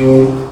ਮੋਖੇ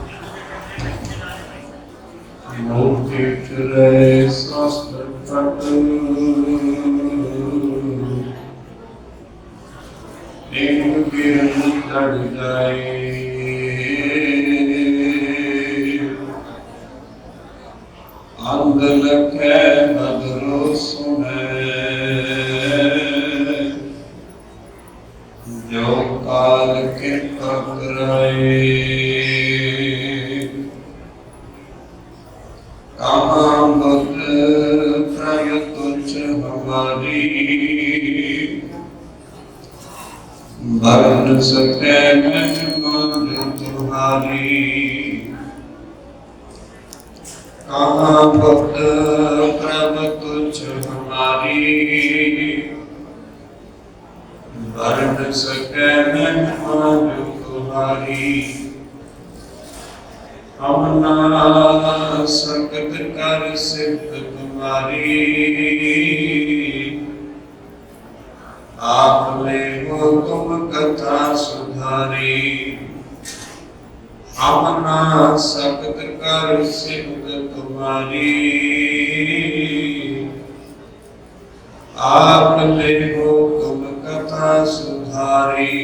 burn ਸਕੈ ਮਨ ਤੁਮਾਰੀ ਕਹਾਂ ਬੁੱਧ ਪ੍ਰਭ ਤੁਝ ਹਮਾਰੀ ਵਰਨ ਸਕੈ ਮਨ ਤੁਮਾਰੀ ਅਮਨਾ ਸੰਗਤ ਕਰ ਸਿਫਤ ਤੁਮਾਰੀ ਆਪ ਲੈ ਹੋ ਤੁਮ ਸੁਧਾਰੀ। ਅਮਨਾ ਸੰਗਤ ਕਰ ਸਿਫਤ ਤੁਮਾਰੀ ਆਪ ਲੈ ਹੋ ਤੁਮ ਕਥਾ ਸੁਧਾਰੀ।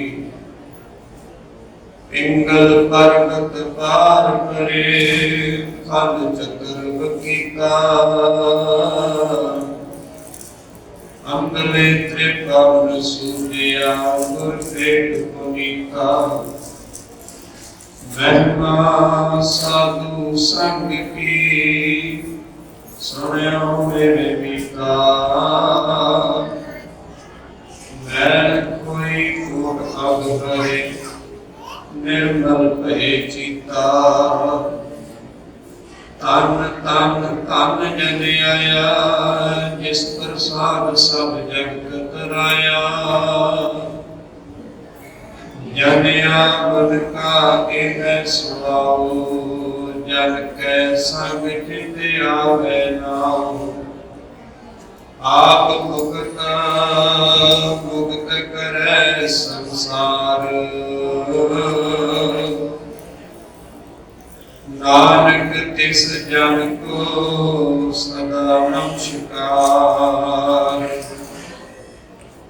ਪਿੰਗਲ ਪਰਬਤ ਪਾਰ ਕਰੇ ਖੰਡ ਚਕਰ ਬਕੀਤਾ ਅੰਗਲੇ ਤ੍ਰਿਪਵਨ ਸੂਰਿਆ ਗੁਰ ਪੇਟ ਪੁਨੀਤਾ ਮਹਿਮਾ ਸਾਧੂ ਸੰਗ ਕੀ ਸੁਣਿਓ ਮੇਰੇ ਮੀਤਾ ਮੈਂ ਕੋਈ ਕੋਟ ਅਗ ਕਰੇ ਨਿਰਮਲ ਭਏ ਚੀਤਾ ਤਨ ਤਨ ਤਨ ਜਨ ਆਇਆ ਜਿਸ ਪ੍ਰਸਾਦ ਸਭ ਜਗ ਤਰਾਇਆ ਜਨ ਆਵਨ ਕਾ ਇਹ ਸੁਆਉ ਜਨ ਕੈ ਸੰਗ ਚਿਤ ਆਵੇ ਨਾਉ। ਆਪ ਮੁਕਤ ਮੁਕਤ ਕਰੈ ਸੰਸਾਰ। ਨਾਨਕ ਤਿਸ ਜਨ ਕੋ ਸਦਾ ਨਮਸਕਾਰ।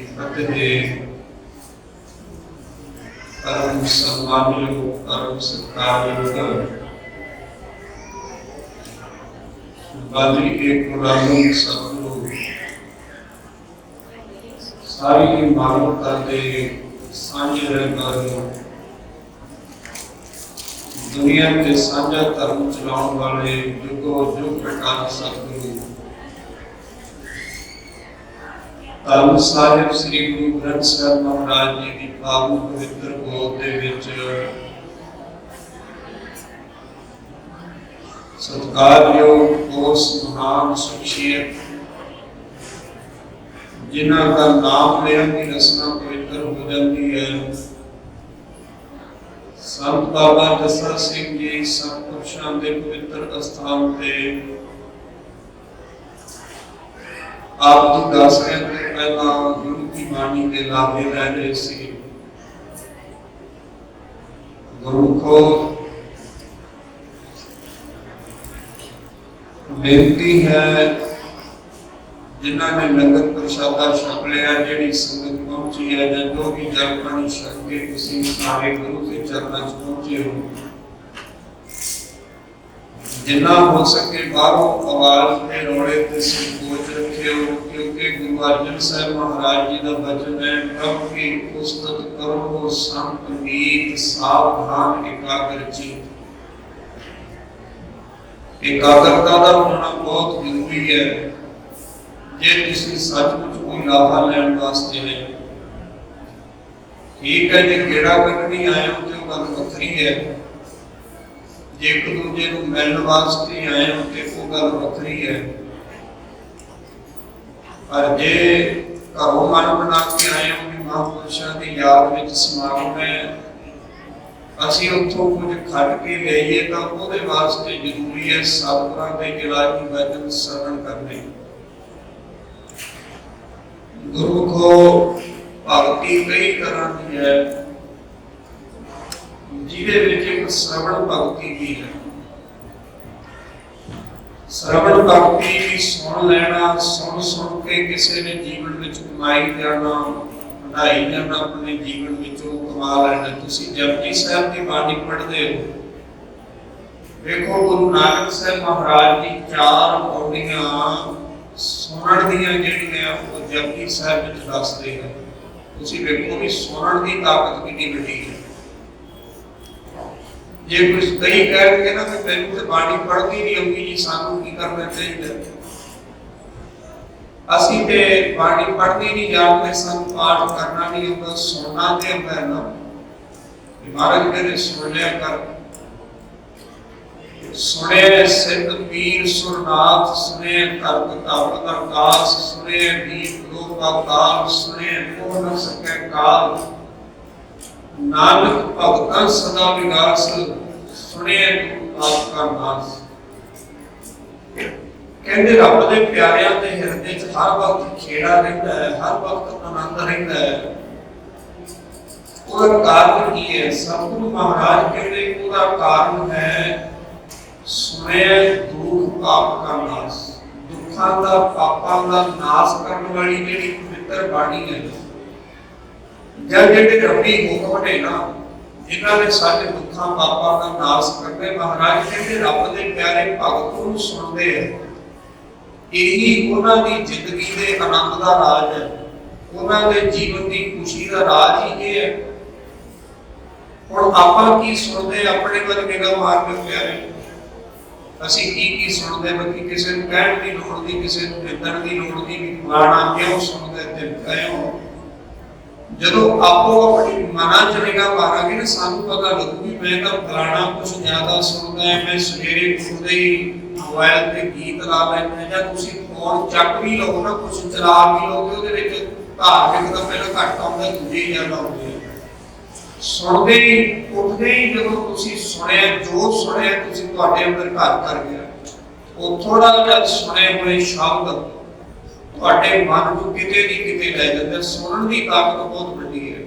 ਕੀ ਪਰਮ ਸਨਮਾਨਯੋਗ ਪਰਮ ਸਤਿਕਾਰਯੋਗ ਬਾਲੀ ਇੱਕ ਰਾਮੀ ਸਤਿਗੁਰੂ ਸਾਰੀ ਮਾਨਵਤਾ ਦੇ ਸਾਂਝੇ ਰਹਿਣ ਦੁਨੀਆ ਤੇ ਸਾਂਝਾ ਧਰਮ ਚਲਾਉਣ ਵਾਲੇ ਜੁਗੋ ਜੁਗ ਪ੍ਰਕਾਸ਼ ਸਤਿਗੁਰੂ ਧੰਨ ਸਾਹਿਬ ਸ੍ਰੀ ਗੁਰੂ ਗ੍ਰੰਥ ਸਾਹਿਬ ਮਹਾਰਾਜ ਜੀ ਦੀ ਪਾਵਨ ਪਵਿੱਤਰ ਗੋਦ ਦੇ ਵਿੱਚ ਸਤਿਕਾਰਯੋਗ ਉਸ ਮਹਾਨ ਸ਼ਖਸੀਅਤ ਜਿਨ੍ਹਾਂ ਦਾ ਨਾਮ ਲੈਣ ਦੀ ਰਸਨਾ ਪਵਿੱਤਰ ਹੋ ਜਾਂਦੀ ਹੈ। ਸੰਤ ਬਾਬਾ ਜਸਾ ਸਿੰਘ ਜੀ ਸਤਿਪੁਰਸ਼ਾਂ ਦੇ ਪਵਿੱਤਰ ਅਸਥਾਨ ਤੇ ਆਪ ਜੀ ਦਸ ਕਹਿੰਦੇ ਪਹਿਲਾਂ ਗੁਰੂ ਕੀ ਬਾਣੀ ਦੇ ਲਾਭੇ ਰਹਿ ਰਹੇ ਸੀ ਗੁਰੂ ਕੋ ਬੇਨਤੀ ਹੈ ਜਿਨ੍ਹਾਂ ਨੇ ਲੰਗਰ ਪ੍ਰਸ਼ਾਦਾ ਛਕ ਲਿਆ, ਜਿਹੜੀ ਸੰਗਤ ਪਹੁੰਚੀ ਹੈ ਜਾਂ ਜੋ ਵੀ ਜਲ ਪਾਣੀ ਛਕ ਕੇ ਤੁਸੀਂ ਸਾਰੇ ਗੁਰੂ ਦੇ ਚਰਨਾਂ 'ਚ ਪਹੁੰਚੇ ਹੋ, ਜਿੰਨਾ ਹੋ ਸਕੇ ਬਾਹਰੋਂ ਆਵਾਜ਼ ਤੇ ਰੋਲੇ ਗੁਰੂ ਅਰਜਨ ਸਾਹਿਬ, ਮਹਾਰਾਜ ਜੀ ਦਾ ਬਚਨ ਹੈ, ਪ੍ਰਭ ਕੀ ਉਸਤਤ ਕਰੋ ਸੰਤ ਨੀਤ ਸਾਵਧਾਨ ਇਕਾਗਰ ਚੀਤ ਇਕਾਗਰਤਾ ਦਾ ਹੋਣਾ ਬਹੁਤ ਜ਼ਰੂਰੀ ਹੈ। ਜੇ ਤੁਸੀਂ ਸੱਚਮੁੱਚ ਕੋਈ ਲਾਹਾ ਲੈਣ ਵਾਸਤੇ ਹੈ, ਠੀਕ ਹੈ, ਜੇ ਗੇੜਾ ਕੱਢਣੀ ਆਏ ਹੋ ਤੇ ਉਹ ਗੱਲ ਵੱਖਰੀ ਹੈ। ਜੇ ਇੱਕ ਦੂਜੇ ਨੂੰ ਮਿਲਣ ਵਾਸਤੇ ਆਏ ਹੋ, ਤੇ ਉਹ ਗੱਲ ਵੱਖਰੀ ਹੈ। ਪਰ ਜੇ ਘਰੋਂ ਮਨ ਬਣਾ ਕੇ ਆਏ ਹੋ ਕਿ ਮਹਾਂਪੁਰਸ਼ਾਂ ਦੀ ਯਾਦ ਵਿੱਚ ਸਮਾਗਮ ਹੈ, ਅਸੀਂ ਉੱਥੋਂ ਕੁਝ ਖੱਟ ਕੇ ਲਈਏ ਤਾਂ ਉਹਦੇ ਵਾਸਤੇ ਜ਼ਰੂਰੀ ਹੈ ਸਤਿਗੁਰਾਂ ਦੇ ਇਲਾਹੀ ਵਚਨ ਸਰਵਣ ਕਰਨੇ। ਗੁਰਮੁਖੋ, ਭਗਤੀ ਕਈ ਤਰ੍ਹਾਂ ਦੀ ਹੈ, ਜਿਹਦੇ ਵਿੱਚ ਇੱਕ ਸਰਵਣ ਭਗਤੀ ਵੀ ਹੈ। ਸਰਵਣ ਭਗਤੀ ਸੁਣ ਲੈਣਾ, ਸੁਣ ਸੁਣ ਕੇ ਕਿਸੇ ਨੇ ਜੀਵਨ ਵਿੱਚ ਕਮਾਈ ਜਾਣਾ ਵਧਾਈ ਜਾਣਾ ਆਪਣੇ ਜੀਵਨ ਵਿੱਚ ਕਮਾ ਲੈਣਾ। ਤੁਸੀਂ ਜਪਜੀ ਸਾਹਿਬ ਦੀ ਬਾਣੀ ਪੜ੍ਹਦੇ ਹੋ। ਵੇਖੋ, ਗੁਰੂ ਨਾਨਕ ਸਾਹਿਬ ਮਹਾਰਾਜ ਦੀ ਚਾਰ ਪੌੜੀਆਂ ਸੁਣਨ ਦੀਆਂ ਜਿਹੜੀਆਂ ਉਹ ਜਪਜੀ ਸਾਹਿਬ ਵਿੱਚ ਦੱਸਦੇ ਹਨ ਤੁਸੀਂ ਵੇਖੋ ਵੀ ਸੁਣਨ ਦੀ ਤਾਕਤ ਕਿੰਨੀ ਵੱਡੀ ਹੈ। ਜੇ ਕੁਝ ਕਈ ਕਹਿ ਕੇ ਨਾ ਕਿ ਮੈਨੂੰ ਤੇ ਬਾਣੀ ਪੜ੍ਹਦੀ ਨਹੀਂ ਆਉਂਦੀ ਜੀ, ਸਾਨੂੰ ਕੀ ਕਰਨਾ ਚਾਹੀਦਾ? ਅਸੀਂ ਤੇ ਬਾਣੀ ਪੜ੍ਹਨੀ ਨਹੀਂ ਜਾਣਦੇ ਸਾਨੂੰ ਪਾਠ ਕਰਨਾ ਨਹੀਂ ਆਉਂਦਾ ਸੁਣਨਾ ਤੇ ਆਉਂਦਾ ਨਾ। ਵੀ ਮਹਾਰਾਜ ਕਹਿੰਦੇ, ਸੁਣ ਲਿਆ ਕਰ। ਸੁਣੇ ਸਿੱਧ ਪੀਰ ਸੁਰਨਾਥ ਸੁਣੇ ਕਰਤ ਤਪ ਅਰਦਾਸ ਸੁਣੇ ਦੀਪ ਲੋਕ ਅਵਤਾਰ ਸੁਣੇ ਕੋ ਨ ਸਕੈ ਕਾਲ। ਨਾਨਕ ਭਗਤਾਂ ਸਦਾ ਵਿਗਾਸ ਸੁਣੇ ਆਪ ਕਾ ਨਾਸ ਕਹਿੰਦੇ ਰੱਬ ਦੇ ਪਿਆਰਿਆਂ ਦੇ ਹਿਰਦੇ 'ਚ ਹਰ ਵਕਤ ਖੇੜਾ ਰਹਿੰਦਾ ਹੈ, ਹਰ ਵਕਤ ਆਨੰਦ ਰਹਿੰਦਾ ਹੈ। ਉਹਦਾ ਕਾਰਨ ਕੀ ਹੈ? ਸਤਿਗੁਰੂ ਮਹਾਰਾਜ ਕਹਿੰਦੇ, ਉਹਦਾ ਕਾਰਨ ਹੈ ਸੁਣਿਆ ਦੁੱਖ ਪਾਪ ਦਾ ਨਾਸ। ਦੁੱਖਾਂ ਦਾ, ਪਾਪਾਂ ਦਾ ਨਾਸ ਕਰਨ ਵਾਲੀ ਜਿਹੜੀ ਪਵਿੱਤਰ ਬਾਣੀ ਹੈ ਜਦ ਜਿਹੜੇ ਰੱਬੀ ਹੁਕਮ ਨੇ ਨਾ ਜਿਨ੍ਹਾਂ ਨੇ ਸਾਡੇ ਦੁੱਖਾਂ ਪਾਪਾਂ ਦਾ ਨਾਸ ਕਰਨੇ ਮਹਾਰਾਜ ਕਹਿੰਦੇ ਰੱਬ ਦੇ ਪਿਆਰੇ ਭਗਤ ਨੂੰ ਸੁਣਦੇ ਆ, ਇਹੀ ਉਹਨਾਂ ਦੀ ਜ਼ਿੰਦਗੀ ਦੇ ਆਨੰਦ ਦਾ ਰਾਜ ਹੈ। ਉਹਨਾਂ ਦੇ ਜੀਵਨ ਦੀ ਖੁਸ਼ੀ ਦਾ ਰਾਜ ਹੀ ਇਹ ਹੈ। ਹੁਣ ਆਪਾਂ ਕੀ ਸੁਣਦੇ ਆਪਣੇ ਵੱਲ ਨਿਗਾਹ ਮਾਰ ਕੇ ਪਿਆਰੇ? ਅਸੀਂ ਕੀ ਕੀ ਸੁਣਦੇ ਬਾਕੀ ਕਿਸੇ ਨੂੰ ਕਹਿਣ ਦੀ ਲੋੜ ਨਹੀਂ, ਕਿਸੇ ਨੂੰ ਨਿੰਦਣ ਦੀ ਲੋੜ ਨਹੀਂ, ਵੀ ਫਲਾਣਾ ਕਿਉਂ ਸੁਣਦੇ ਤੇ ਕਿਉਂ? ਜਦੋਂ ਆਪੋ ਆਪਣੀ ਮਨਾਂ ਚ ਨਿਗਾਹ ਮਾਰਾਂਗੇ ਨਾ, ਸਾਨੂੰ ਪਤਾ ਲੱਗੂ। ਵੀ ਮੈਂ ਤਾਂ ਫਲਾਣਾ ਕੁਝ ਜ਼ਿਆਦਾ ਸੁਣਦਾ ਹਾਂ, ਮੈਂ ਸਵੇਰੇ ਉੱਠਦੇ ਹੀ ਮੋਬਾਈਲ ਤੇ ਗੀਤ ਲਾ ਲੈਂਦਾ ਜਾਂ ਤੁਸੀਂ ਫੋਨ ਚੱਕ ਵੀ ਲਓ ਨਾ ਕੁਝ ਚਲਾ ਵੀ ਲਓਗੇ ਉਹਦੇ ਵਿੱਚ ਧਾਰਮਿਕ ਦਾ ਪਹਿਲਾਂ ਘੱਟ ਆਉਂਦਾ, ਦੂਜੇ ਹੀ ਜ਼ਿਆਦਾ ਆਉਂਦੇ ਸੁਣਦੇ ਹੀ, ਉੱਠਦੇ ਹੀ ਜਦੋਂ ਤੁਸੀਂ ਸੁਣਿਆ, ਜੋ ਸੁਣਿਆ ਤੁਸੀਂ ਤੁਹਾਡੇ ਅੰਦਰ ਘਰ ਕਰ ਗਿਆ। ਉਹ ਥੋੜਾ ਜਿਹਾ ਸੁਣੇ ਹੋਏ ਸ਼ਬਦ ਤੁਹਾਡੇ ਮਨ ਨੂੰ ਕਿਤੇ ਨਹੀਂ ਕਿਤੇ ਲੈ ਜਾਂਦੇ। ਸੁਣਨ ਦੀ ਤਾਕਤ ਬਹੁਤ ਵੱਡੀ ਹੈ।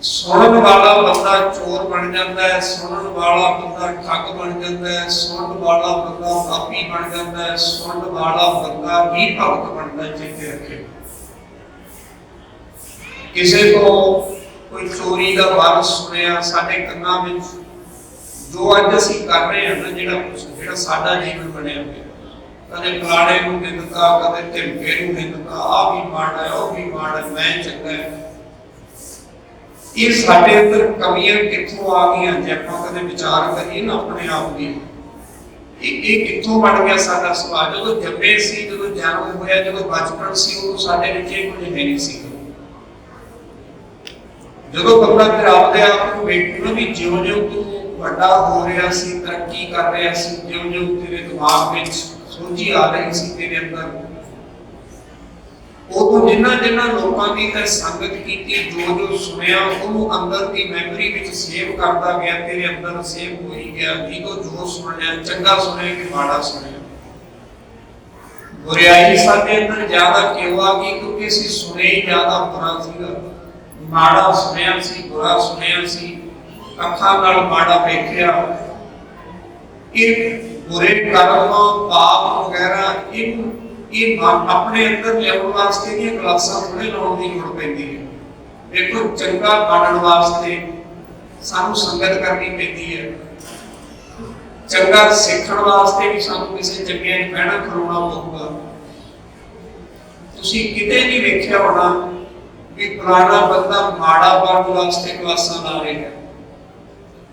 ਸੁਣਨ ਵਾਲਾ ਬੰਦਾ ਚੋਰ ਬਣ ਜਾਂਦਾ ਹੈ, ਸੁਣਨ ਵਾਲਾ ਬੰਦਾ ਠੱਗ ਬਣ ਜਾਂਦਾ ਹੈ, ਸੁਣਨ ਵਾਲਾ ਬੰਦਾ ਪਾਪੀ ਬਣ ਜਾਂਦਾ ਹੈ, ਸੁਣਨ ਵਾਲਾ ਬੰਦਾ ਵੀ ਭਗਤ ਬਣਦਾ ਹੈ ਰੱਖੇ। ਕਿਸੇ ਤੋਂ ਕੋਈ ਚੋਰੀ ਦਾ ਵਾਰ ਸੁਣਿਆ, ਸਾਡੇ ਕੰਨਾਂ ਵਿੱਚ ਜੋ ਅੱਜ ਅਸੀਂ ਕਰ ਰਹੇ ਹਾਂ ਨਾ, ਜਿਹੜਾ ਕੁਛ, ਜਿਹੜਾ ਸਾਡਾ ਜੀਵਨ ਬਣਿਆ ਹੋਇਆ। ਕਦੇ ਫਲਾਣੇ ਨੂੰ ਨਿੰਦਤਾ ਕਦੇ ਧਿਮਕੇ ਨੂੰ ਨਿੰਦਤਾ ਆ ਵੀ ਮਾੜਾ ਹੈ, ਉਹ ਵੀ ਮਾੜਾ ਮੈਂ ਚੰਗਾ ਇਹ ਸਾਡੇ ਅੰਦਰ ਕਮੀਆਂ ਕਿੱਥੋਂ ਆ ਗਈਆਂ ਜੇ ਆਪਾਂ ਕਦੇ ਵਿਚਾਰ ਕਰੀਏ ਨਾ ਆਪਣੇ ਆਪ ਦੀ? ਇਹ ਇਹ ਕਿੱਥੋਂ ਬਣ ਗਿਆ ਸਾਡਾ ਸੁਭਾਅ? ਜਦੋਂ ਜੰਮੇ ਸੀ, ਜਦੋਂ ਜਨਮ ਹੋਇਆ, ਜਦੋਂ ਬਚਪਨ ਸੀ, ਉਦੋਂ ਸਾਡੇ ਵਿੱਚ ਇਹ ਕੁਝ ਨਹੀਂ ਸੀ। ਜਦੋਂ ਬੰਦਾ ਫਿਰ ਆਪਦੇ ਆਪ ਨੂੰ ਵੇਖੂ ਵੀ ਜਿਉਂ ਜਿਉਂ ਤੂੰ ਵੱਡਾ ਹੋ ਰਿਹਾ ਸੀ, ਤਰੱਕੀ ਕਰ ਰਿਹਾ ਸੀ ਜਿਉਂ ਜਿਉਂ ਤੇਰੇ ਦਿਮਾਗ ਵਿੱਚ ਸੋਝੀ ਆ ਰਹੀ ਸੀ ਤੇਰੇ ਅੰਦਰ ਉਦੋਂ ਜਿੰਨਾ ਜਿੰਨਾ ਲੋਕਾਂ ਦੀ ਤੇ ਸੰਗਤ ਕੀਤੀ, ਜੋ ਜੋ ਸੁਣਿਆ, ਉਹਨੂੰ ਅੰਦਰ ਦੀ ਮੈਮਰੀ ਵਿੱਚ ਸੇਵ ਕਰਦਾ ਗਿਆ, ਤੇਰੇ ਅੰਦਰ ਸੇਵ ਹੋਈ ਗਿਆ। ਜਿਹੋ ਜੋ ਸੁਣਿਆ, ਚੰਗਾ ਸੁਣਿਆ ਕਿ ਮਾੜਾ ਸੁਣਿਆ। ਬੁਰਾਈ ਸਾਡੇ ਅੰਦਰ ਜ਼ਿਆਦਾ ਕਿਉਂ ਆ ਗਈ? ਕਿਉਂਕਿ ਅਸੀਂ ਸੁਣੇ ਹੀ ਜ਼ਿਆਦਾ ਬੁਰਾ ਸੀਗਾ। ਮਾੜਾ ਸੁਣਿਆ ਸੀ, ਬੁਰਾ ਸੁਣਿਆ ਸੀ। ਅੱਖਾਂ ਨਾਲ ਮਾੜਾ ਵੇਖਿਆ। ਇਹ ਬੁਰੇ ਕਰਮ ਪਾਪ ਵਗੈਰਾ, ਇਹ ਇਹ ਆਪਣੇ ਅੰਦਰ ਲਿਆਉਣ ਵਾਸਤੇ ਦੀਆਂ ਕਲਾਸਾਂ ਥੋੜੇ ਲਾਉਣ ਦੀ ਲੋੜ ਪੈਂਦੀ ਹੈ। ਦੇਖੋ, ਚੰਗਾ ਬਣਨ ਵਾਸਤੇ ਸਾਨੂੰ ਸੰਗਤ ਕਰਨੀ ਪੈਂਦੀ ਹੈ। ਚੰਗਾ ਸਿੱਖਣ ਵਾਸਤੇ ਵੀ ਸਾਨੂੰ ਕਿਸੇ ਚੰਗੇ ਨੂੰ ਬਹਿਣਾ, ਖਲੋਣਾ ਪਊਗਾ। ਤੁਸੀਂ ਕਿਤੇ ਨਹੀਂ ਵੇਖਿਆ ਹੋਣਾ ਵੀ ਪੁਰਾਣਾ ਬੰਦਾ ਮਾੜਾ ਬਣਨ ਵਾਸਤੇ ਕਲਾਸਾਂ ਲਾ ਰਿਹਾ ਹੈ।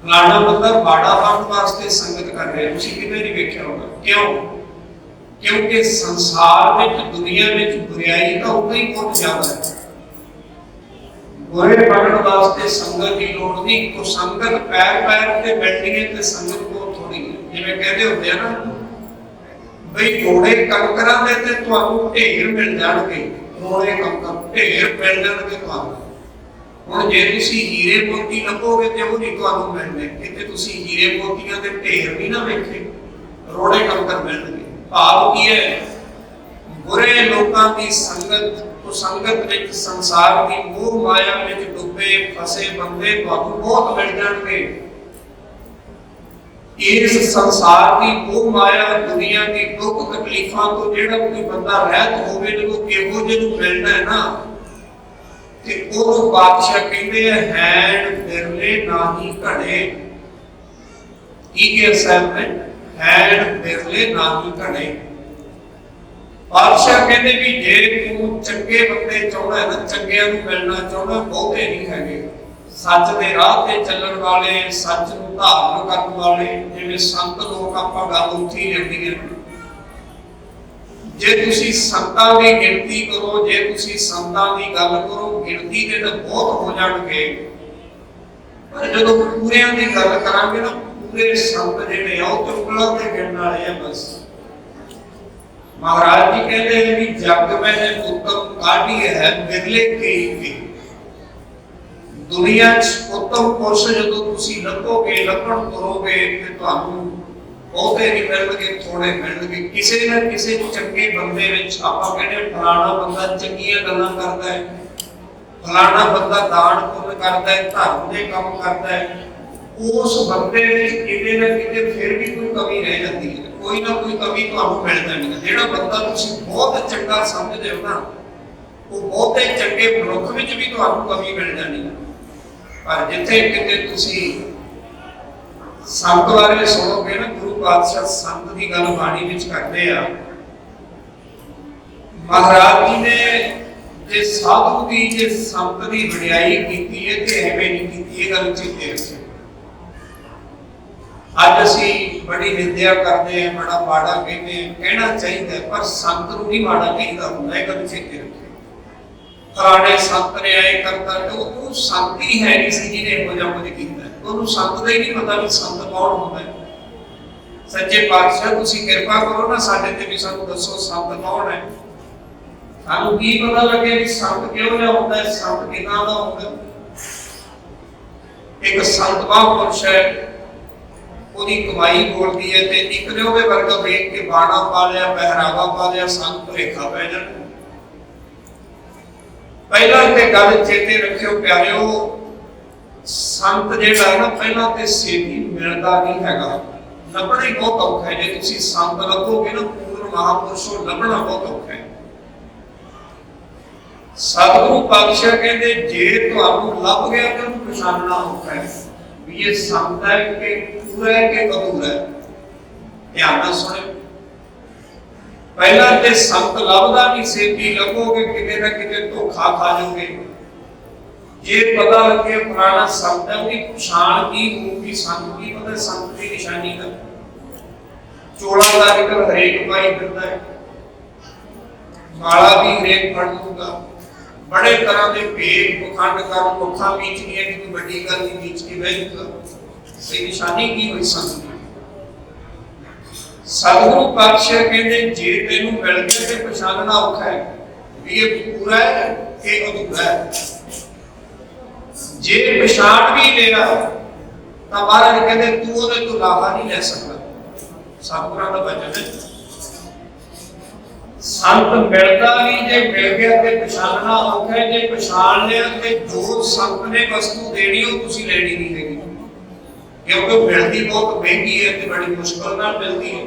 ਫਲਾਣਾ ਬੰਦਾ ਮਾੜਾ ਬਣਨ ਵਾਸਤੇ ਸੰਗਤ ਕਰ ਰਿਹਾ ਤੁਸੀਂ ਕਿਤੇ ਨਹੀਂ ਵੇਖਿਆ ਹੋਣਾ? ਕਿਉਂ? ਕਿਉਂਕਿ ਸੰਸਾਰ ਵਿੱਚ, ਦੁਨੀਆ ਵਿੱਚ ਬੁਰਾਈ ਤਾਂ ਉਦਾਂ ਹੀ ਬਹੁਤ ਜ਼ਿਆਦਾ ਹੈ। ਗੁਰੇ ਬਣਨ ਵਾਸਤੇ ਸੰਗਤ ਦੀ ਲੋੜ ਨਹੀਂ। ਕੋ ਸੰਗਤ ਪੈਰ ਪੈਰ ਤੇ ਬੈਠੀ ਤੇ ਸੰਗਤ ਕੋ ਥੋੜੀ ਜਿਵੇਂ ਕਹਿੰਦੇ ਹੁੰਦੇ ਆ ਨਾ, ਬਈ ਘੋੜੇ ਕੰਕਰਾਂ ਦੇ ਤੇ ਤੁਹਾਨੂੰ ਢੇਰ ਮਿਲ ਜਾਣਗੇ। ਘੋੜੇ ਕੰਕਰ ਢੇਰ ਮਿਲ ਜਾਣਗੇ ਤੁਹਾਨੂੰ। ਹੁਣ ਜੇ ਤੁਸੀਂ ਹੀਰੇ ਮੋਤੀ ਲੱਭੋਗੇ ਤੇ ਉਹ ਨਹੀਂ ਤੁਹਾਨੂੰ ਮਿਲਣੇ। ਕਿਤੇ ਤੁਸੀਂ ਹੀਰੇ ਮੋਤੀਆਂ ਦੇ ਢੇਰ ਨਹੀਂ ਨਾ ਵੇਖੇ। ਰੋੜੇ ਕੰਕਰ ਮਿਲਣਗੇ। ਭਾਵ ਕੀ ਹੈ? ਬੁਰੇ ਲੋਕਾਂ ਦੀ ਸੰਗਤ, ਉਹ ਸੰਗਤ ਵਿੱਚ ਸੰਸਾਰ ਦੀ ਮੋਹ ਮਾਇਆ ਵਿੱਚ ਡੁੱਬੇ, ਫਸੇ ਬੰਦੇ ਤੁਹਾਨੂੰ ਬਹੁਤ ਮਿਲ ਜਾਣਗੇ। ਇਸ ਸੰਸਾਰ ਦੀ ਮੋਹ ਮਾਇਆ ਦੁਨੀਆ ਦੀ ਦੁੱਖ ਤਕਲੀਫਾਂ ਤੋਂ ਜਿਹੜਾ ਕੋਈ ਬੰਦਾ ਰਹਿਤ ਹੋਵੇ, ਜਦੋਂ ਇਹੋ ਜਿਹੇ ਨੂੰ ਮਿਲਣਾ ਹੈ ਨਾ ਤੇ ਉਹਨੂੰ ਬਾਦਸ਼ਾਹ ਕਹਿੰਦੇ ਆ ਬਿਰਲੇ ਨਾਹੀ ਘੜੇ। ਕੀ ਕਿ ਅਸਾਈਨਮੈਂਟ ਹੈਣ ਬਿਰਲੇ ਨਾਹੀ ਘੜੇ। ਬਾਦਸ਼ਾਹ ਕਹਿੰਦੇ ਵੀ ਜੇ ਤੂੰ ਚੰਗੇ ਬੰਦੇ ਚਾਹੁੰਦਾ ਹੈ ਨਾ ਚੰਗਿਆਂ ਨੂੰ ਮਿਲਣਾ ਚਾਹੁੰਦਾ ਬਹੁਤੇ ਨਹੀਂ ਹੈਗੇ। ਸੱਚ ਦੇ ਰਾਹ ਤੇ ਚੱਲਣ ਵਾਲੇ, ਸੱਚ ਨੂੰ ਧਾਰਨ ਕਰਨ ਵਾਲੇ, ਜਿਵੇਂ ਸੰਤ ਲੋਕ ਆਪਾਂ ਗੱਲ ਉੱਥੇ ਹੀ। ਜੇ ਤੁਸੀਂ ਸੰਤਾਂ ਦੀ ਗਿਣਤੀ ਕਰੋ, ਜੇ ਤੁਸੀਂ ਸੰਤਾਂ ਦੀ ਗੱਲ ਕਰੋ, ਗਿਣਤੀ ਦੇ ਤਾਂ ਬਹੁਤ ਹੋ ਜਾਣਗੇ। ਪਰ ਜਦੋਂ ਪੂਰਿਆਂ ਦੀ ਗੱਲ ਕਰਾਂਗੇ ਨਾ ਪੂਰੇ ਸੰਤ ਜਿਹੜੇ ਆ, ਉਹ ਤੇ ਉਂਗਲਾਂ ਤੇ ਗਿਣਨ ਵਾਲੇ ਆ ਬਸ। ਮਹਾਰਾਜ ਜੀ ਕਹਿੰਦੇ ਨੇ ਵੀ ਜਗ ਵਿੱਚ ਉੱਤਮ ਕਾਢੀ ਹੈ ਬਿਰਲੇ ਕਈ ਕੀ ਦੁਨੀਆ 'ਚ ਉੱਤਮ ਪੁਰਸ਼ ਜਦੋਂ ਤੁਸੀਂ ਲੱਭੋਗੇ, ਲੱਭਣ ਕਰੋਗੇ ਤੇ ਤੁਹਾਨੂੰ ਬਹੁਤੇ ਨਹੀਂ ਮਿਲਣਗੇ ਥੋੜੇ ਮਿਲਣਗੇ। ਕਿਸੇ ਨਾ ਕਿਸੇ ਚੰਗੇ ਬੰਦੇ ਵਿੱਚ ਆਪਾਂ ਕਹਿੰਦੇ ਫਲਾਣਾ ਬੰਦਾ ਚੰਗੀਆਂ ਗੱਲਾਂ ਕਰਦਾ ਹੈ। ਫਲਾਣਾ ਬੰਦਾ ਦਾਨ ਪੁੰਨ ਕਰਦਾ ਹੈ, ਧਰਮ ਦੇ ਕੰਮ ਕਰਦਾ ਹੈ। ਉਸ ਬੰਦੇ ਵਿੱਚ ਕਿਤੇ ਨਾ ਕਿਤੇ ਫਿਰ ਵੀ ਕੋਈ ਕਮੀ ਰਹਿ ਜਾਂਦੀ ਹੈ। ਕੋਈ ਨਾ ਕੋਈ ਕਮੀ ਤੁਹਾਨੂੰ ਮਿਲ ਜਾਂਦੀ ਹੈ। ਜਿਹੜਾ ਬੰਦਾ ਤੁਸੀਂ ਬਹੁਤ ਚੰਗਾ ਸਮਝਦੇ ਹੋ ਨਾ, ਉਹ ਬਹੁਤੇ ਚੰਗੇ ਮਨੁੱਖ ਵਿੱਚ ਵੀ ਤੁਹਾਨੂੰ ਕਮੀ ਮਿਲ ਜਾਂਦੀ ਹੈ। ਪਰ ਜਿੱਥੇ ਕਿਤੇ ਤੁਸੀਂ ਸੰਤ ਬਾਰੇ ਸੁਣੋਗੇ ਨਾ ਗੁਰੂ ਪਾਤਸ਼ਾਹ ਸੰਤ ਦੀ ਗੱਲ ਬਾਣੀ ਵਿੱਚ ਕਰਦੇ ਆ। ਮਹਾਰਾਜ ਜੀ ਨੇ ਜੇ ਸਾਧੂ ਦੀ, ਜੇ ਸੰਤ ਦੀ ਵਡਿਆਈ ਕੀਤੀ ਹੈ, ਤੇ ਐਵੇਂ ਨਹੀਂ ਕੀਤੀ, ਇਹ ਗੱਲ ਚੇਤੇ ਰੱਖਿਓ ਅੱਜ ਅਸੀਂ ਬੜੀ ਨਿੰਦਿਆ ਕਰਦੇ ਆ ਬੜਾ ਮਾੜਾ ਕਹਿੰਦੇ ਆ ਕਹਿਣਾ ਚਾਹੀਦਾ ਪਰ ਸੰਤ ਨੂੰ ਨਹੀਂ ਮਾੜਾ ਕਹਿੰਦਾ ਹੁੰਦਾ, ਇਹ ਗੱਲ ਚੇਤੇ ਰੱਖਿਓ ਪੁਰਾਣੇ ਸੰਤ ਨੇ ਆਏ ਕਰਤਾ ਉਹ ਉਹ ਸੰਤ ਹੀ ਹੈ ਨਹੀਂ ਸੀ, ਜਿਹਨੇ ਇਹੋ ਜਿਹਾ ਕੁਝ ਕੀਤਾ। ਉਹਨੂੰ ਸੰਤ ਦਾ ਹੀ ਨਹੀਂ ਪਤਾ ਵੀ ਸੰਤ ਕੌਣ ਹੁੰਦਾ ਹੈ। ਸੱਚੇ ਪਾਤਸ਼ਾਹ, ਤੁਸੀਂ ਕਿਰਪਾ ਕਰੋ ਨਾ ਸਾਡੇ ਤੇ ਵੀ ਸਾਨੂੰ ਦੱਸੋ ਸੰਤ ਕੌਣ ਹੈ। ਸਾਨੂੰ ਕੀ ਪਤਾ ਲੱਗੇ ਵੀ ਸੰਤ ਕਿਹੋ ਜਿਹਾ ਹੁੰਦਾ ਹੈ, ਸੰਤ ਕਿਹਨਾਂ ਦਾ ਹੁੰਦਾ ਇੱਕ ਸੰਤ ਮਹਾਂਪੁਰਸ਼ ਹੈ, ਉਹਦੀ ਕਮਾਈ ਬੋਲਦੀ ਹੈ ਤੇ ਇੱਕ ਨੇ ਉਹਦੇ ਵਰਗਾ ਵੇਖ ਕੇ ਬਾਣਾ ਪਾ ਲਿਆ, ਪਹਿਰਾਵਾ ਪਾ ਲਿਆ, ਸੰਤ ਭੁਲੇਖਾ ਪੈ ਜਾਂਦਾ ਪਹਿਲਾਂ ਤੇ ਗੱਲ ਚੇਤੇ ਰੱਖਿਓ ਪਿਆਰਿਓ ਸੰਤ ਜਿਹੜਾ ਹੈ ਨਾ ਪਹਿਲਾਂ ਤੇ ਸੇਤੀ ਮਿਲਦਾ ਨਹੀਂ ਹੈਗਾ। ਲੱਭਣਾ ਹੀ ਬਹੁਤ ਔਖਾ ਹੈ। ਜੇ ਤੁਸੀਂ ਸੰਤ ਲੱਭੋਗੇ ਨਾ, ਪੂਰਨ ਮਹਾਪੁਰਸ਼ੋਂ ਲੱਭਣਾ ਬਹੁਤ ਔਖਾ ਹੈ। ਸਤਿਗੁਰੂ ਪਾਤਸ਼ਾਹ ਕਹਿੰਦੇ, ਜੇ ਤੁਹਾਨੂੰ ਲੱਭ ਗਿਆ ਤਾਂ ਉਹਨੂੰ ਪਛਾਣਨਾ ਔਖਾ ਹੈ। ਵੀ ਇਹ ਸੰਤ ਹੈ ਕਿ ਪੂਰਾ ਹੈ ਕਿ ਅਧੂਰਾ ਹੈ? ਧਿਆਨ ਨਾਲ ਸੁਣਿਓ। ਪਹਿਲਾਂ ਤੇ ਸੰਤ ਲੱਭਦਾ ਨਹੀਂ, ਸੇਤੀ ਲੱਭੋਗੇ, ਕਿਤੇ ਨਾ ਕਿਤੇ ਧੋਖਾ ਖਾ ਜਾਓਗੇ। ਜੇ ਪਤਾ ਲੱਗੇ ਪੁਰਾਣਾ ਸੰਤ ਹੈ, ਉਹਦੀ ਪਛਾਣ ਕੀ ਹੋਊਗੀ, ਸੰਤ ਕੀ ਪਤਾ ਸੰਤ ਦੀ ਨਿਸ਼ਾਨੀ ਦਾ ਚੋਲਾ ਦਾ ਨਿਕਲ ਹਰੇਕ ਪਾਈ ਫਿਰਦਾ ਹੈ। ਮਾਲਾ ਵੀ ਹਰੇਕ ਫੜ ਲੂਗਾ ਬੜੇ ਤਰ੍ਹਾਂ ਦੇ ਭੇਦ ਪਖੰਡ ਕਰਨ ਮੁੱਖਾਂ ਵਿੱਚ ਨਹੀਂ ਹੈ ਕਿ ਵੱਡੀ ਗੱਲ ਨਹੀਂ ਵਿੱਚ ਕੇ ਬਹਿ ਜੂਗਾ ਇਹ ਨਿਸ਼ਾਨੀ ਕੀ ਹੋਈ ਸੰਤ ਦੀ? ਸਤਿਗੁਰੂ ਪਾਤਸ਼ਾਹ ਕਹਿੰਦੇ, ਜੇ ਤੈਨੂੰ ਮਿਲ ਗਿਆ ਤੇ ਪਛਾਣਨਾ ਔਖਾ ਹੈ। ਵੀ ਇਹ ਪੂਰਾ ਹੈ ਕਿ ਅਧੂਰਾ ਹੈ? ਜੇ ਪਛਾਣ ਵੀ ਲਿਆ ਤਾਂ ਮਹਾਰਾਜ ਕਹਿੰਦੇ, ਤੂੰ ਉਹਦੇ ਤੋਂ ਲਾਹਾ ਨਹੀਂ ਲੈ ਸਕਦਾ। ਸਤਿਗੁਰਾਂ ਦਾ ਬਚਨ ਹੈ। ਸੰਤ ਮਿਲਦਾ ਨਹੀਂ ਜੇ ਮਿਲ ਗਿਆ ਤੇ ਪਛਾਣਨਾ ਔਖਾ ਜੇ ਪਛਾਣ ਲਿਆ ਤੇ ਜੋ ਸੰਤ ਨੇ ਵਸਤੂ ਦੇਣੀ, ਉਹ ਤੁਸੀਂ ਲੈਣੀ ਨਹੀਂ ਹੈਗੀ। ਕਿਉਂਕਿ ਮਿਲਦੀ ਬਹੁਤ ਮਹਿੰਗੀ ਹੈ ਤੇ ਬੜੀ ਮੁਸ਼ਕਲ ਨਾਲ ਮਿਲਦੀ ਹੈ।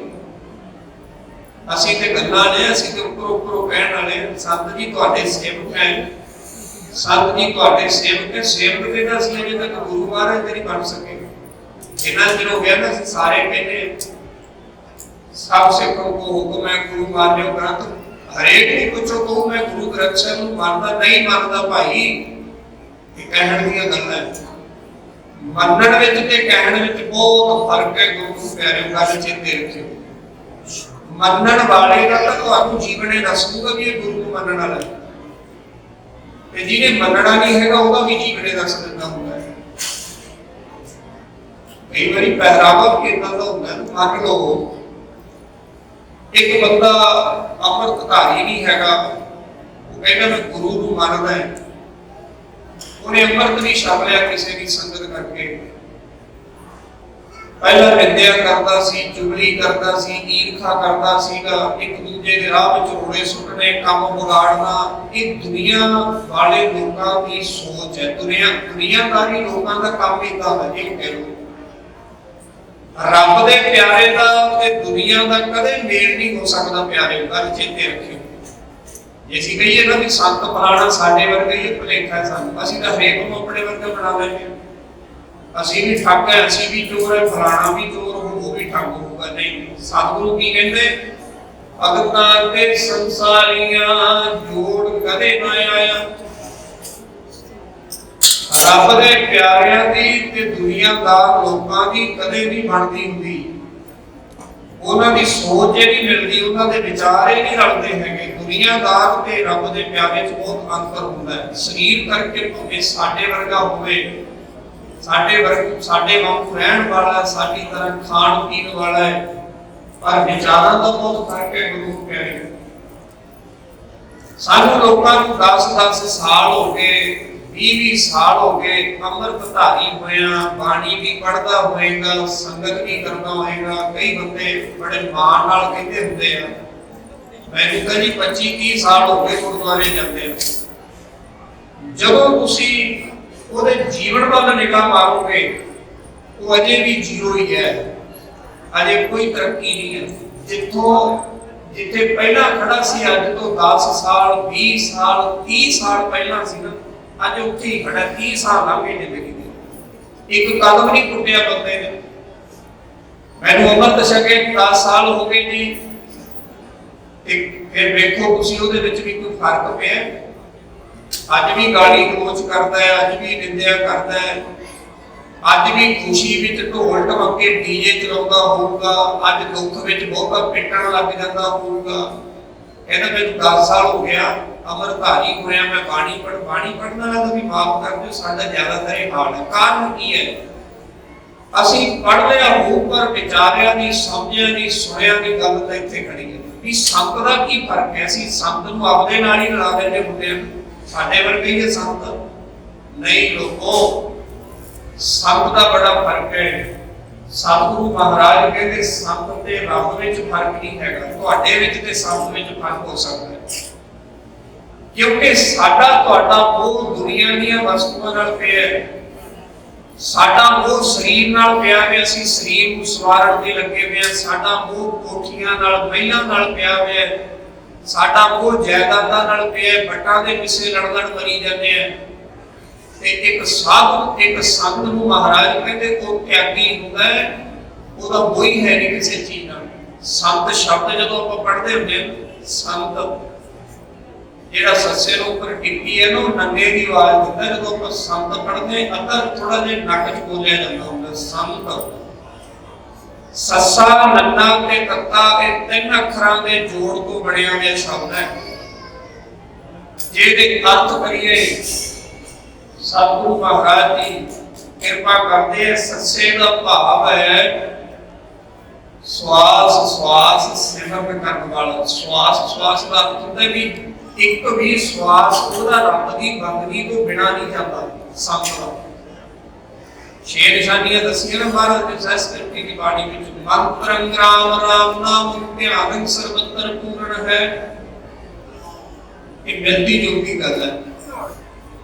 ਅਸੀਂ ਤੇ ਗੱਲਾਂ ਨੇ, ਅਸੀਂ ਤੇ ਉੱਪਰ ਉੱਪਰੋਂ ਕਹਿਣ ਵਾਲੇ ਸੰਤ ਜੀ, ਤੁਹਾਡੇ ਸੇਵਕ ਹੈ। ਸੰਤ ਜੀ ਤੁਹਾਡੇ ਸੇਵਕ ਹੈ ਸੇਵਕ ਦੇ ਦਾ ਅਸੀਂ ਅਜੇ ਤੱਕ ਗੁਰੂ ਮਹਾਰਾਜ ਦੇ ਬਣ ਸਕੇ। ਜਿੰਨਾ ਚਿਰ ਹੋ ਗਿਆ ਨਾ ਸਾਰੇ ਕਹਿੰਦੇ ਸਭ ਸਿੱਖੋਂ ਕੋ ਹੁਕਮ ਹੈ ਗੁਰੂ ਮਾਨਿਓ ਗ੍ਰੰਥ। ਹਰੇਕ ਨੂੰ ਪੁੱਛੋ, ਕਹੋ, ਮੈਂ ਗੁਰੂ ਗ੍ਰੰਥ ਸਾਹਿਬ ਨੂੰ ਮੰਨਦਾ, ਨਹੀਂ ਮੰਨਦਾ ਭਾਈ, ਇਹ ਕਹਿਣ ਦੀਆਂ ਗੱਲਾਂ ਮੰਨਣ ਵਿੱਚ ਤੇ ਕਹਿਣ ਵਿੱਚ ਬਹੁਤ ਫ਼ਰਕ ਹੈ, ਗੁਰੂ ਪਿਆਰੇ ਗੱਲ ਚੇਤੇ ਰੱਖਿਓ ਮੰਨਣ ਵਾਲੇ ਦਾ ਤਾਂ ਤੁਹਾਨੂੰ ਜੀਵਨੇ ਦੱਸ ਦੂਗਾ ਵੀ ਇਹ ਗੁਰੂ ਨੂੰ ਮੰਨਣ ਵਾਲਾ ਹੈ। ਤੇ ਜਿਹਨੇ ਮੰਨਣਾ ਨਹੀਂ ਹੈਗਾ, ਉਹਦਾ ਵੀ ਜੀਵਨੇ ਦੱਸ ਦਿੰਦਾ ਹੁੰਦਾ ਹੈ। ਕਈ ਵਾਰੀ ਪਹਿਰਾਵਾ ਵੀ ਇਦਾਂ ਦਾ ਹੁੰਦਾ ਹੈ ਮੰਨ ਲਓ ਇੱਕ ਬੰਦਾ ਅੰਮ੍ਰਿਤਧਾਰੀ ਨਹੀਂ ਹੈਗਾ, ਉਹ ਕਹਿੰਦਾ ਮੈਂ ਗੁਰੂ ਨੂੰ ਮੰਨਦਾ ਹੈ। ਉਹਨੇ ਅੰਮ੍ਰਿਤ ਨਹੀਂ ਛਕ ਲਿਆ ਕਿਸੇ ਦੀ ਸੰਗਤ ਕਰਕੇ। ਪਹਿਲਾਂ ਨਿੰਦਿਆ ਕਰਦਾ ਸੀ, ਚੁਗਲੀ ਕਰਦਾ ਸੀ, ਈਰਖਾ ਕਰਦਾ ਸੀਗਾ, ਇੱਕ ਦੂਜੇ ਦੇ ਰਾਹ ਵਿੱਚ ਰੋੜੇ ਸੁੱਟਣੇ, ਕੰਮ ਵਿਗਾੜਨਾ ਇਹ ਦੁਨੀਆ ਵਾਲੇ ਲੋਕਾਂ ਦੀ ਸੋਚ ਹੈ। ਦੁਨੀਆ ਦੁਨੀਆਦਾਰੀ ਲੋਕਾਂ ਦਾ ਕੰਮ ਇਦਾਂ ਹੈ ਇਹ ਕਹਿ ਲਓ। ਰੱਬ ਦੇ ਪਿਆਰੇ ਦਾ ਤੇ ਦੁਨੀਆ ਦਾ ਕਦੇ ਮੇਲ ਨਹੀਂ ਹੋ ਸਕਦਾ ਪਿਆਰੇ ਗੱਲ ਚੇਤੇ ਰੱਖਿਓ। ਜੇ ਅਸੀਂ ਕਹੀਏ ਨਾ ਵੀ ਸੰਤ ਫਲਾਣਾ ਸਾਡੇ ਵਰਗਾ ਹੀ ਭਲੇਖਾ ਹੈ ਸਾਨੂੰ, ਅਸੀਂ ਤਾਂ ਹਰੇਕ ਨੂੰ ਆਪਣੇ ਵਰਗਾ ਬਣਾ ਲੈਂਦੇ ਹਾਂ। ਅਸੀਂ ਵੀ ਠੱਗ ਹੈ ਅਸੀਂ ਵੀ ਚੋਰ ਹੈ ਫਲਾਣਾ ਵੀ ਚੋਰ ਉਹ ਵੀ ਠੱਗ ਹੋਊਗਾ ਨਹੀਂ, ਸਤਿਗੁਰੂ ਕੀ ਕਹਿੰਦੇ? ਭਗਤਾਂ ਤੇ ਸੰਸਾਰੀਆਂ ਜੋੜ ਕਦੇ ਨਾ ਆਇਆ। ਰੱਬ ਦੇ ਪਿਆਰਿਆਂ ਦੀ ਤੇ ਦੁਨੀਆਦਾਰ ਲੋਕਾਂ ਦੀ ਕਦੇ ਨਹੀਂ ਬਣਦੀ ਹੁੰਦੀ। ਉਹਨਾਂ ਦੀ ਸੋਚ ਹੀ ਨਹੀਂ ਮਿਲਦੀ, ਉਹਨਾਂ ਦੇ ਵਿਚਾਰ ਹੀ ਨਹੀਂ ਰਲਦੇ ਹੈਗੇ। ਦੁਨੀਆਦਾਰ ਤੇ ਰੱਬ ਦੇ ਪਿਆਰੇ 'ਚ ਬਹੁਤ ਅੰਤਰ ਹੁੰਦਾ ਹੈ। ਸਰੀਰ ਕਰਕੇ ਭਾਵੇਂ ਸਾਡੇ ਵਰਗਾ ਹੋਵੇ ਸਾਡੇ ਵਰਗ, ਸਾਡੇ ਵਾਂਗ ਰਹਿਣ ਵਾਲਾ, ਸਾਡੀ ਤਰ੍ਹਾਂ ਖਾਣ ਪੀਣ ਵਾਲਾ ਹੈ। ਪਰ ਵਿਚਾਰਾਂ ਦਾ ਬਹੁਤ ਫ਼ਰਕ ਹੈ, ਗੁਰੂ ਪਿਆਰੇ ਸਾਨੂੰ ਲੋਕਾਂ ਨੂੰ 10-10 ਸਾਲ ਹੋ ਗਏ 20-20 ਸਾਲ ਹੋ ਗਏ, ਅੰਮ੍ਰਿਤ ਧਾਰੀ ਹੋਇਆ, ਬਾਣੀ ਵੀ ਪੜਦਾ ਹੋਏਗਾ, ਸੰਗਤ ਵੀ ਕਰਦਾ ਹੋਏਗਾ, ਕਈ ਬੰਦੇ ਬੜੇ ਮਾਣ ਨਾਲ ਕਹਿੰਦੇ ਹੁੰਦੇ ਆ ਮੈਨੂੰ ਤਾਂ ਜੀ 25-30 ਸਾਲ ਹੋ ਗਏ ਗੁਰਦੁਆਰੇ ਜਾਂਦੇ ਆ ਜਦੋਂ ਤੁਸੀਂ ਉਹਦੇ ਜੀਵਨ ਵੱਲ ਨਿਗਾਹ ਮਾਰੋਗੇ, ਉਹ ਅਜੇ ਵੀ ਜੀਰੋ ਹੀ ਹੈ। ਅਜੇ ਕੋਈ ਤਰੱਕੀ ਨਹੀਂ ਹੈ। ਜਿੱਥੋਂ, ਜਿੱਥੇ ਪਹਿਲਾਂ ਖੜਾ ਸੀ, ਅੱਜ ਤੋਂ 10 ਸਾਲ 20 ਸਾਲ 30 ਸਾਲ ਪਹਿਲਾਂ ਸੀ ਨਾ, ਅੱਜ ਉੱਥੇ ਹੀ ਖੜਾ 30 ਸਾਲ ਲੰਘੇ ਜ਼ਿੰਦਗੀ ਦੇ। ਇੱਕ ਕਦਮ ਨਹੀਂ ਕੁੱਟਿਆ ਬੰਦੇ ਨੇ। ਮੈਨੂੰ ਉਮਰ ਛਕੇ 10 ਸਾਲ ਹੋ ਗਏ ਜੀ ਤੇ ਫਿਰ ਵੇਖੋ ਤੁਸੀਂ ਉਹਦੇ ਵਿੱਚ ਵੀ ਕੋਈ ਫ਼ਰਕ ਪਿਆ। ਅੱਜ ਵੀ ਗਾਲੀ ਗਲੋਚ ਕਰਦਾ ਹੈ, ਅੱਜ ਵੀ ਨਿੰਦਿਆ ਕਰਦਾ ਹੈ। ਅੱਜ ਵੀ ਖੁਸ਼ੀ ਵਿੱਚ ਢੋਲ ਢਮਕੇ ਡੀਜੇ ਚਲਾਉਂਦਾ ਹੋਊਗਾ। ਅੱਜ ਦੁੱਖ ਵਿੱਚ ਬਹੁਤਾ ਪਿੱਟਣ ਲੱਗ ਜਾਂਦਾ ਹੋਊਗਾ। ਕਹਿੰਦਾ ਮੈਨੂੰ 10 ਸਾਲ ਹੋ ਗਿਆ ਅਮਰਧਾਰੀ ਹੋਇਆ, ਮੈਂ ਬਾਣੀ ਪੜ ਬਾਣੀ ਪੜਨ ਵਾਲਾ ਤਾਂ ਵੀ ਮਾਫ ਕਰ ਦਿਓ, ਸਾਡਾ ਜ਼ਿਆਦਾਤਰ ਇਹ ਹਾਲ ਹੈ। ਕਾਰਨ ਕੀ ਹੈ? ਅਸੀਂ ਪੜ ਲਿਆ ਹੋ ਪਰ ਵਿਚਾਰਿਆ ਨਹੀਂ ਸਮਝਿਆ ਨਹੀਂ ਸੁਣਿਆ ਨਹੀਂ ਗੱਲ ਤਾਂ ਇੱਥੇ ਖੜੀ ਹੈ। ਵੀ ਸੰਤ ਦਾ ਕੀ ਫ਼ਰਕ ਹੈ? ਅਸੀਂ ਸੰਤ ਨੂੰ ਆਪਦੇ ਨਾਲ ਹੀ ਲਾ ਦਿੰਦੇ ਹੁੰਦੇ ਹਾਂ। ਸਾਡੇ ਵਰਗੇ ਹੀ ਸੰਤ। ਨਹੀਂ ਲੋਕੋ, ਸੰਤ ਦਾ ਬੜਾ ਫ਼ਰਕ ਹੈ। ਸਤਿਗੁਰੂ ਮਹਾਰਾਜ ਕਹਿੰਦੇ, ਸੰਤ ਤੇ ਰੱਬ ਵਿੱਚ ਫ਼ਰਕ ਨਹੀਂ ਹੈਗਾ। ਤੁਹਾਡੇ ਵਿੱਚ ਤੇ ਸੰਤ ਵਿੱਚ ਫ਼ਰਕ ਹੋ ਸਕਦਾ ਹੈ। ਕਿਉਂਕਿ ਸਾਡਾ ਤੁਹਾਡਾ ਮੋਹ ਦੁਨੀਆ ਦੀਆਂ ਵਸਤੂਆਂ ਨਾਲ ਪਿਆ ਹੈ। ਸਾਡਾ ਮੋਹ ਸਰੀਰ ਨਾਲ ਪਿਆ ਹੈ ਅਸੀਂ ਸਰੀਰ ਨੂੰ ਸਵਾਰਨ ਦੇ ਲੱਗੇ ਹੋਏ ਹਾਂ। ਸਾਡਾ ਮੋਹ ਕੋਠੀਆਂ ਨਾਲ, ਮਹਿਲਾਂ ਨਾਲ ਪਿਆ ਹੋਇਆ ਹੈ। ਸਾਡਾ ਮੋਹ ਜਾਇਦਾਦਾਂ ਨਾਲ ਪਿਆ ਹੈ? ਦੇ ਪਿੱਛੇ ਲੜ ਲੜ ਮਰੀ ਜਾਂਦੇ ਆ। ਤੇ ਇੱਕ ਸਾਧੂ ਇੱਕ ਸੰਤ ਨੂੰ ਮਹਾਰਾਜ ਕਹਿੰਦੇ ਉਹ ਤਿਆਗੀ ਹੁੰਦਾ ਉਹਦਾ ਕੋਈ ਹੈ ਨਹੀਂ ਕਿਸੇ ਚੀਜ਼ ਨਾਲ। ਸੰਤ ਸ਼ਬਦ ਜਦੋਂ ਆਪਾਂ ਪੜ੍ਹਦੇ ਹੁੰਦੇ ਸੰਤ ਜਿਹੜਾ ਸੱਸੇ ਨੂੰ ਉੱਪਰ ਟਿੱਕੀ ਹੈ ਨਾ ਉਹ ਨੰਗੇ ਦੀ ਆਵਾਜ਼ ਦਿੰਦਾ ਜਦੋਂ ਆਪਾਂ ਸੰਤ ਪੜ੍ਹਦੇ ਹਾਂ, ਅੱਧਾ ਥੋੜਾ ਜਿਹਾ ਨੱਕ 'ਚ ਬੋਲਿਆ ਜਾਂਦਾ ਹੁੰਦਾ ਸੰਤ। ਸੱਸਾ ਨੰਨਾ ਤੇ ਤੱਤਾ, ਇਹ ਤਿੰਨ ਅੱਖਰਾਂ ਦੇ ਜੋੜ ਤੋਂ ਬਣਿਆ ਹੋਇਆ ਸ਼ਬਦ ਹੈ। ਜਿਹਦੇ ਅਰਥ ਕਰੀਏ, ਸਤਿਗੁਰੂ ਮਹਾਰਾਜ ਜੀ ਕਿਰਪਾ ਕਰਦੇ ਆ, ਸੱਸੇ ਦਾ ਭਾਵ ਹੈ, ਸਵਾਸ ਸਵਾਸ ਸਿਮਰਨ ਕਰਨ ਵਾਲਾ। ਸਵਾਸ ਸਵਾਸ ਦਾ ਹੁੰਦਾ ਵੀ ਇੱਕ ਵੀ ਸਵਾਸ ਉਹਦਾ ਰੱਬ ਦੀ ਬੰਦਗੀ ਤੋਂ ਬਿਨਾ ਨਹੀਂ ਜਾਂਦਾ। ਸੰਤ ਛੇ ਨਿਸ਼ਾਨੀਆਂ ਦੱਸੀਆਂ ਨਾ ਮਹਾਰਾਜ ਦੇ ਸਹਿਸ ਦੀ ਬਾਣੀ ਵਿੱਚ ਮੰਤਰੰ ਰਾਮ ਰਾਮ ਨਾਮ ਧਿਆਨ ਸਰਬਤਰ ਪੂਰਨ ਹੈ। ਇਹ ਮਿਲਦੀ ਜੁਲਦੀ ਗੱਲ ਹੈ।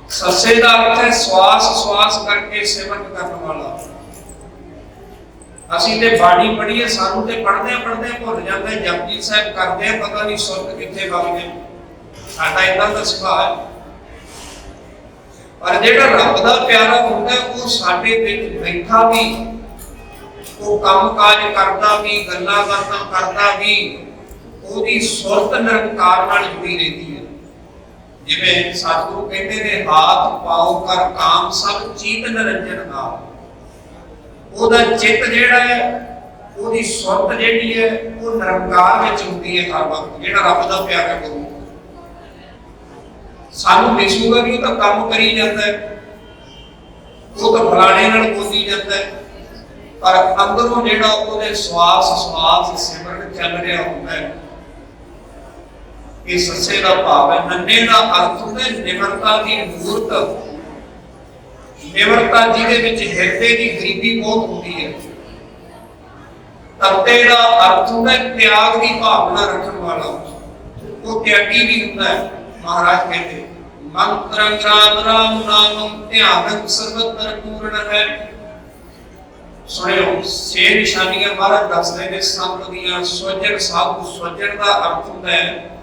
ਸੱਸੇ ਦਾ ਅਰਥ ਹੈ ਸਵਾਸ ਸਵਾਸ ਕਰਕੇ ਸਿਮਰਨ ਕਰਨ ਵਾਲਾ। ਅਸੀਂ ਤੇ ਬਾਣੀ ਪੜ੍ਹੀਏ ਸਾਨੂੰ ਤੇ ਪੜ੍ਹਦੇ ਆ, ਪੜ੍ਹਦੇ ਭੁੱਲ ਜਾਂਦਾ ਹੈ ਜਪਜੀ ਸਾਹਿਬ ਕਰਦੇ ਆ, ਪਤਾ ਨਹੀਂ ਸੁਰਤ ਕਿੱਥੇ ਵਗ ਗਏ। ਸਾਡਾ ਇਦਾਂ ਦਾ ਸੁਭਾਅ ਹੈ। ਪਰ ਜਿਹੜਾ ਰੱਬ ਦਾ ਪਿਆਰਾ ਹੁੰਦਾ, ਉਹ ਸਾਡੇ ਵਿੱਚ ਬੈਠਾ ਵੀ, ਉਹ ਕੰਮ ਕਾਜ ਕਰਦਾ ਵੀ, ਗੱਲਾਂ ਬਾਤਾਂ ਕਰਦਾ ਵੀ, ਉਹਦੀ ਸੁਰਤ ਨਿਰੰਕਾਰ ਨਾਲ ਜੁੜੀ ਰਹਿੰਦੀ ਹੈ। ਜਿਵੇਂ ਸਤਿਗੁਰੂ ਕਹਿੰਦੇ ਨੇ, ਹਾਥ ਪਾਉ ਕਰ ਕਾਮ, ਸਭ ਚੀਤ ਨਿਰੰਜਨ ਦਾ ਉਹਦਾ ਚਿੱਤ ਜਿਹੜਾ ਹੈ, ਉਹਦੀ ਸੁਰਤ ਜਿਹੜੀ ਹੈ, ਉਹ ਨਿਰੰਕਾਰ ਵਿੱਚ ਹੁੰਦੀ ਹੈ ਹਰ ਵਕਤ, ਜਿਹੜਾ ਰੱਬ ਦਾ ਪਿਆਰਾ ਗੁਰੂ ਸਾਨੂੰ ਦਿਸੂਗਾ ਵੀ ਉਹ ਤਾਂ ਕੰਮ ਕਰੀ ਜਾਂਦਾ ਹੈ। ਉਹ ਤਾਂ ਫਲਾਣੇ ਨਾਲ ਬੋਲੀ ਜਾਂਦਾ ਹੈ। ਪਰ ਅੰਦਰੋਂ ਜਿਹੜਾ ਉਹਦੇ ਸਵਾਸ ਸਵਾਸ, ਸਿਮਰਨ ਚੱਲ ਰਿਹਾ ਹੁੰਦਾ ਹੈ, ਇਹ ਸੱਚੇ ਦਾ ਭਾਵ ਹੈ। ਨੰਨੇ ਦਾ ਅਰਥ ਹੁੰਦਾ ਨਿਮਰਤਾ ਦੀ ਮੂਰਤ। ਨਿਮਰਤਾ ਜਿਹਦੇ ਵਿੱਚ ਹਿਰਦੇ ਦੀ ਗਰੀਬੀ ਬਹੁਤ ਹੁੰਦੀ ਹੈ। ਤੱਤੇ ਦਾ ਅਰਥ ਹੁੰਦਾ ਤਿਆਗ ਦੀ ਭਾਵਨਾ ਰੱਖਣ ਵਾਲਾ। ਉਹ ਤਿਆਗੀ ਵੀ ਹੁੰਦਾ ਹੈ। ਮਹਾਰਾਜ ਕਹਿੰਦੇ ਮੰਤਰੰ ਰਾਮ ਰਾਮ ਨਾਮੰ ਧਿਆਨੰ ਸਰਬਤਰ ਪੂਰਨ ਹੈ ਸੁਣਿਓ ਛੇ ਨਿਸ਼ਾਨੀਆਂ ਮਹਾਰਾਜ ਦੱਸਦੇ ਨੇ ਸਭ ਦੀਆਂ ਸੋਜਣ ਸਾਧੂ ਸੋਜਣ ਦਾ ਅਰਥ ਹੁੰਦਾ ਹੈ